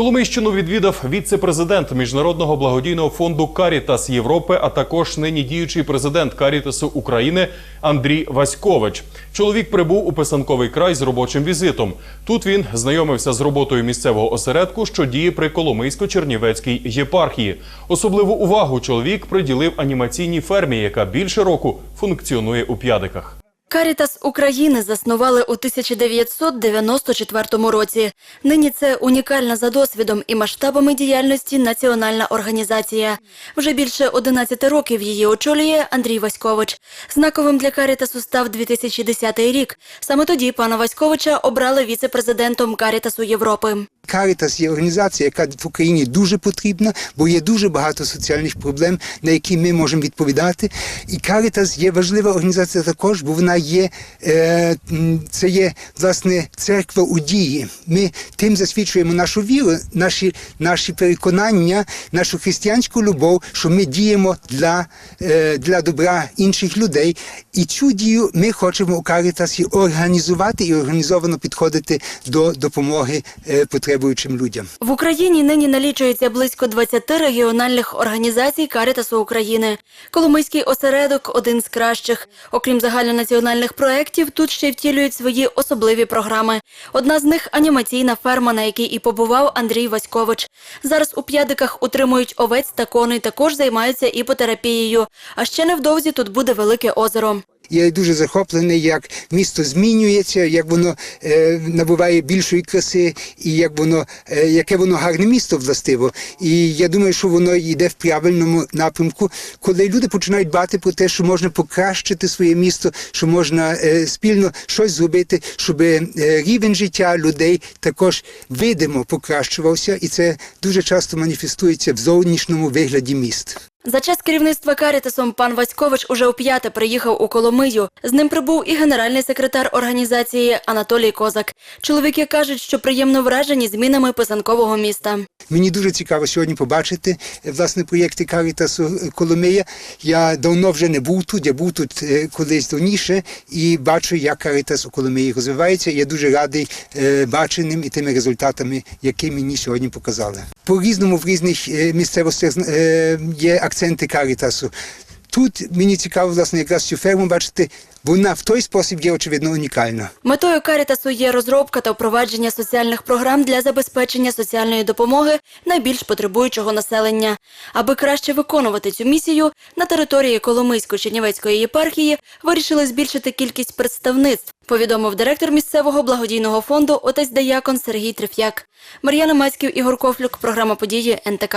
Коломийщину відвідав віце-президент міжнародного благодійного фонду Карітас Європи, а також нині діючий президент Карітасу України Андрій Васькович. Чоловік прибув у писанковий край з робочим візитом. Тут він знайомився з роботою місцевого осередку, що діє при Коломийсько-Чернівецькій єпархії. Особливу увагу чоловік приділив анімаційній фермі, яка більше року функціонує у п'ядиках. Карітас України заснували у 1994 році. Нині це унікальна за досвідом і масштабами діяльності національна організація. Вже більше 11 років її очолює Андрій Васькович. Знаковим для Карітасу став 2010 рік. Саме тоді пана Васьковича обрали віце-президентом Карітасу Європи. Карітас є організація, яка в Україні дуже потрібна, бо є дуже багато соціальних проблем, на які ми можемо відповідати. І Карітас є важлива організація також, бо вона є е, це є власне церква у дії. Ми тим засвідчуємо нашу віру, наші, наші переконання, нашу християнську любов, що ми діємо для, е, для добра інших людей. І цю дію ми хочемо у Карітасі організувати і організовано підходити до допомоги е, потребуючим людям. В Україні нині налічується близько 20 регіональних організацій Карітасу України. Коломийський осередок один з кращих. Окрім загальнонаціональних проєктів, тут ще втілюють свої особливі програми. Одна з них анімаційна ферма, на якій і побував Андрій Васькович. Зараз у п'ядиках утримують овець та коней, також займаються іпотерапією. А ще невдовзі тут буде велике озеро. Я дуже захоплений, як місто змінюється, як воно е, набуває більшої краси, і як воно, е, яке воно гарне місто властиво. І я думаю, що воно йде в правильному напрямку, коли люди починають дбати про те, що можна покращити своє місто, що можна е, спільно щось зробити, щоб е, рівень життя людей також видимо покращувався, і це дуже часто маніфестується в зовнішньому вигляді міст. За час керівництва Карітасом пан Васькович уже вп'яте приїхав у Коломию. З ним прибув і генеральний секретар організації Анатолій Козак. Чоловіки кажуть, що приємно вражені змінами писанкового міста. Мені дуже цікаво сьогодні побачити е, власне проєкти Карітасу е, Коломия. Я давно вже не був тут, я був тут е, колись давніше і бачу, як Карітас у Коломиї розвивається. Я дуже радий баченим і тими результатами, які мені сьогодні показали. По різному в різних місцевостях є акценти Карітасу. Тут мені цікаво власне якраз цю ферму бачити, вона в той спосіб є очевидно унікальна. Метою Карітасу є розробка та впровадження соціальних програм для забезпечення соціальної допомоги найбільш потребуючого населення. Аби краще виконувати цю місію, на території Коломийсько-Чернівецької єпархії вирішили збільшити кількість представництв. Повідомив директор місцевого благодійного фонду отець Деякон Сергій Триф'як. Мар'яна Мацьків, Ігор Кофлюк, програма події НТК.